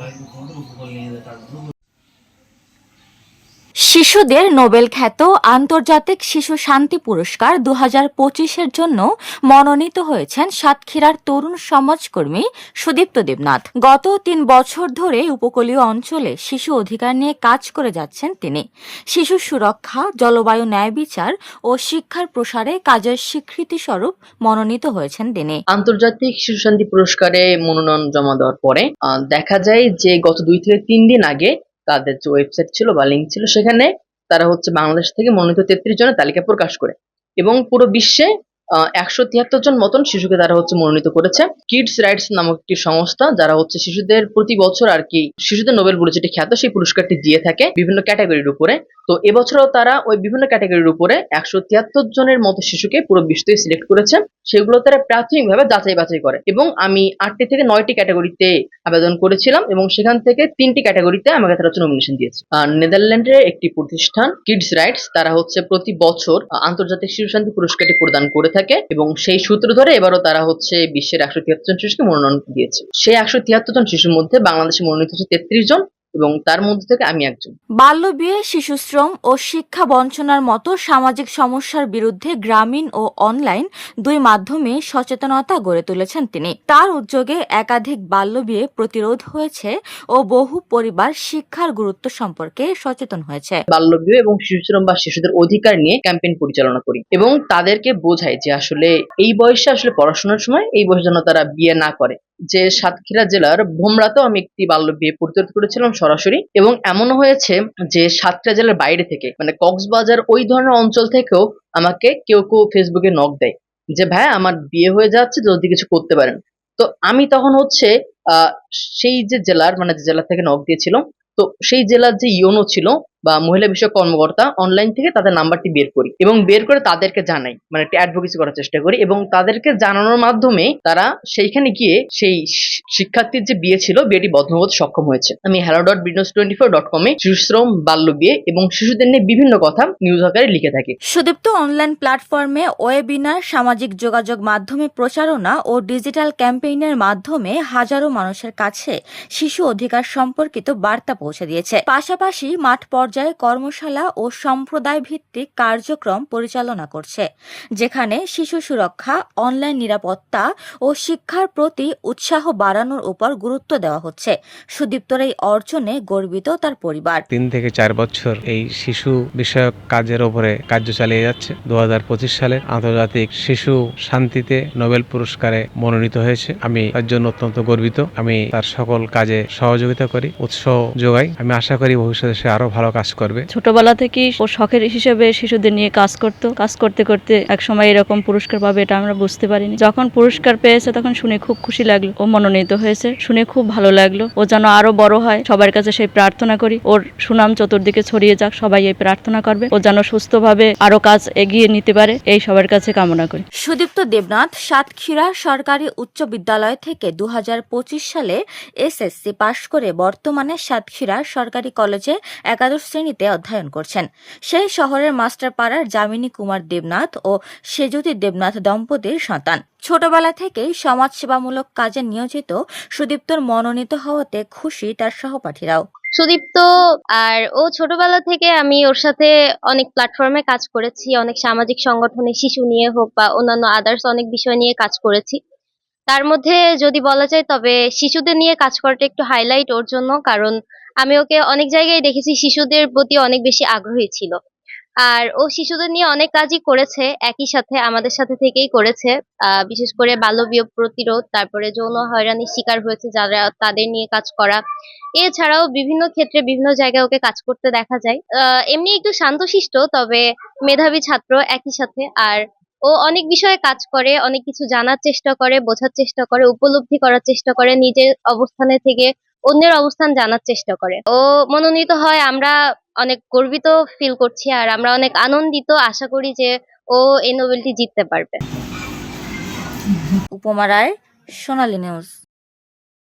pai do o Google ainda está do শিশুদের Nobel খ্যাত আন্তর্জাতিক শিশু শান্তি পুরস্কার দু হাজার পঁচিশের জন্য মনোনীত হয়েছেন সাতক্ষীরার তরুণ সমাজকর্মী সুদীপ্ত দেবনাথ। গত তিন বছর ধরে উপকূলীয় অঞ্চলে শিশু অধিকার নিয়ে কাজ করে যাচ্ছেন তিনি। শিশু সুরক্ষা, জলবায়ু ন্যায় বিচার ও শিক্ষার প্রসারে কাজের স্বীকৃতি স্বরূপ মনোনীত হয়েছেন তিনি। আন্তর্জাতিক শিশু শান্তি পুরস্কারে মনোনয়ন জমা দেওয়ার পরে দেখা যায় যে গত দুই থেকে তিন দিন আগে তাদের যে ওয়েবসাইট ছিল বা লিঙ্ক ছিল, সেখানে তারা হচ্ছে বাংলাদেশ থেকে মনোনীত তেত্রিশ জনের তালিকা প্রকাশ করে এবং পুরো বিশ্বে একশো তিয়াত্তর জন মতন শিশুকে তারা হচ্ছে মনোনীত করেছে। কিডস রাইটস নামক একটি সংস্থা যারা হচ্ছে শিশুদের প্রতি বছর আর কি শিশুদের নোবেল বলে যেটি খ্যাত, সেই পুরস্কারটি দিয়ে থাকে বিভিন্ন ক্যাটাগরির উপরে। তো এবছরও তারা ওই বিভিন্ন ক্যাটাগরির উপরে একশো তিয়াত্তর জনের মতো শিশুকে পুরো বিশ্বতে সিলেক্ট করেছে। সেগুলো তারা প্রাথমিকভাবে যাচাই বাছাই করে। এবং আমি আটটি থেকে নয়টি ক্যাটাগরিতে আবেদন করেছিলাম এবং সেখান থেকে তিনটি ক্যাটাগরিতে আমাকে তারা হচ্ছে নমিনেশন দিয়েছে। আর নেদারল্যান্ডের একটি প্রতিষ্ঠান কিডস রাইটস তারা হচ্ছে প্রতি বছর আন্তর্জাতিক শিশু শান্তি পুরস্কারটি প্রদান করে থাকে। এবং সেই সূত্র ধরে এবারও তারা হচ্ছে বিশ্বের একশো তিয়াত্তর জন শিশুকে মনোনয়ন দিয়েছে। সেই একশো তিয়াত্তর জন শিশুর মধ্যে বাংলাদেশে মনোনীত হচ্ছে তেত্রিশ জন। এবং তার মধ্যে থেকে আমি একজন। বাল্য বিয়ে শিশুশ্রম ও শিক্ষা বঞ্চনার মতো সামাজিক সমস্যার বিরুদ্ধে গ্রামীণ ও অনলাইন দুই মাধ্যমে সচেতনতা গড়ে তুলেছেন তিনি। তার উদ্যোগে একাধিক বাল্য বিয়ে প্রতিরোধ হয়েছে ও বহু পরিবার শিক্ষার গুরুত্ব সম্পর্কে সচেতন হয়েছে। বাল্যবিবাহ এবং শিশুশ্রম বা শিশুদের অধিকার নিয়ে ক্যাম্পেইন পরিচালনা করি এবং তাদেরকে বোঝাই যে আসলে এই বয়সে আসলে পড়াশোনার সময় এই বয়সে যেন তারা বিয়ে না করে। যে সাতক্ষীরা জেলার ভোমরাতেও আমি একটি বাল্য বিয়ে প্রতিরোধ করেছিলাম সরাসরি এবং এমনও হয়েছে যে সাতক্ষীরা জেলার বাইরে থেকে মানে কক্সবাজার ওই ধরনের অঞ্চল থেকেও আমাকে কেউ কেউ ফেসবুকে নক দেয় যে, ভাই, আমার বিয়ে হয়ে যাচ্ছে, যদি কিছু করতে পারেন। তো আমি তখন হচ্ছে সেই যে জেলার মানে জেলা থেকে নক দিয়েছিল তো সেই জেলার যে ইওনো ছিল বা মহিলা বিষয়ক কর্মকর্তা অনলাইন থেকে তাদের নাম্বারটি বের করি এবং বের করে তাদেরকে জানাই। মানে অ্যাডভোকেসি করার চেষ্টা করি এবং তাদেরকে জানানোর মাধ্যমে তারা সেইখানে গিয়ে সেই শিক্ষার্থীর যে বিয়ে ছিল, বিয়েটি বন্ধ হতে সক্ষম হয়েছে। আমি hello dot business twenty four dot কমে শিশুশ্রম বাল্য বিয়ে এবং শিশুদের নিয়ে বিভিন্ন কথা নিউজ আকারে লিখে থাকি। সুদীপ্ত অনলাইন প্ল্যাটফর্মে ওয়েবিনার সামাজিক যোগাযোগ মাধ্যমে প্রচারণা ও ডিজিটাল ক্যাম্পেইনের মাধ্যমে হাজারো মানুষের কাছে শিশু অধিকার সম্পর্কিত বার্তা পৌঁছে দিয়েছে। পাশাপাশি মাঠ পর্যায়ে কর্মশালা ও সম্প্রদায় ভিত্তিক কার্যক্রম পরিচালনা করছে, যেখানে শিশু সুরক্ষা অনলাইন নিরাপত্তা ও শিক্ষার প্রতি উৎসাহ বাড়ানোর উপর গুরুত্ব দেওয়া হচ্ছে। সুদীপ্তর এই অর্জনে গর্বিত তার পরিবার। তিন থেকে চার বছর এই শিশু বিষয়ক কাজের উপরে কার্য চালিয়ে যাচ্ছে। দু সালে আন্তর্জাতিক শিশু শান্তিতে নোবেল পুরস্কারে মনোনীত হয়েছে। আমি তার জন্য অত্যন্ত গর্বিত। আমি তার সকল কাজে সহযোগিতা করি উৎসাহ যোগাই। আমি আশা করি ভবিষ্যতে সে আরও ভালো কাজ করবে। ছোটবেলা থেকেই ও শখের হিসেবে শিশুদের নিয়ে কাজ করতো। কাজ করতে করতে এক সময় এরকম পুরস্কার পাবে এটা আমরা বুঝতে পারিনি। যখন পুরস্কার পেয়েছে তখন শুনে খুব খুশি লাগল। ও মনোনীত হয়েছে। শুনে খুব ভালো লাগল। ও যেন আরও বড় হয়। সবার কাছে সেই প্রার্থনা করি। ওর সুনাম চতুর্দিকে ছড়িয়ে যাক। সবাই এই প্রার্থনা করবে। ও যেন সুস্থভাবে আরও কাজ এগিয়ে নিতে পারে। এই সবার কাছে কামনা করি। সুদীপ্ত দেবনাথ সাতক্ষীরা সরকারি উচ্চ বিদ্যালয় থেকে দু হাজার পঁচিশ সালে এসএসসি পাশ করে বর্তমানে সাতক্ষীরা সরকারি কলেজে একাদশ শ্রেণীতে অধ্যয়ন করছেন। সেই শহরের মাস্টারপাড়ার যামিনী কুমার দেবনাথ ও সেজুতি দেবনাথ দম্পতির সন্তান। ছোটবেলা থেকেই সমাজসেবামূলক কাজে নিয়োজিত সুদীপ্তর মনোনীত হওয়াতে খুশি তার সহপাঠীরাও। সুদীপ্ত আর ও ছোটবেলা থেকে আমি ওর সাথে অনেক প্ল্যাটফর্মে কাজ করেছি, অনেক সামাজিক সংগঠনে শিশু নিয়ে হোক বা অন্যান্য আদার্স অনেক বিষয় নিয়ে কাজ করেছি। তার মধ্যে যদি বলা যায় তবে শিশুদের নিয়ে কাজ করাটা একটু হাইলাইট ওর জন্য, কারণ আমি ওকে অনেক জায়গায় দেখেছি শিশুদের প্রতি অনেক বেশি আগ্রহী ছিল। আর ও শিশুদের নিয়ে অনেক কাজই করেছে, একই সাথে আমাদের সাথে থেকেই করেছে। বিশেষ করে বাল্যবিয়োগ প্রতিরোধ, তারপরে যৌন হয়রানির শিকার হয়েছে যারা তাদের নিয়ে কাজ করা। এছাড়াও বিভিন্ন ক্ষেত্রে বিভিন্ন জায়গায় ওকে কাজ করতে দেখা যায়। এমনি একটু শান্তশিষ্ট, তবে মেধাবী ছাত্র একই সাথে। আর ও অনেক বিষয়ে কাজ করে, অনেক কিছু জানার চেষ্টা করে, বোঝার চেষ্টা করে, উপলব্ধি করার চেষ্টা করে, নিজের অবস্থানে থেকে অন্যের অবস্থান জানার চেষ্টা করে। ও মনোনীত হয়, আমরা অনেক গর্বিত ফিল করছি আর আমরা অনেক আনন্দিত। আশা করি যে ও এই নোবেলটি জিততে পারবে। উপমা রায়, সোনালী নিউজ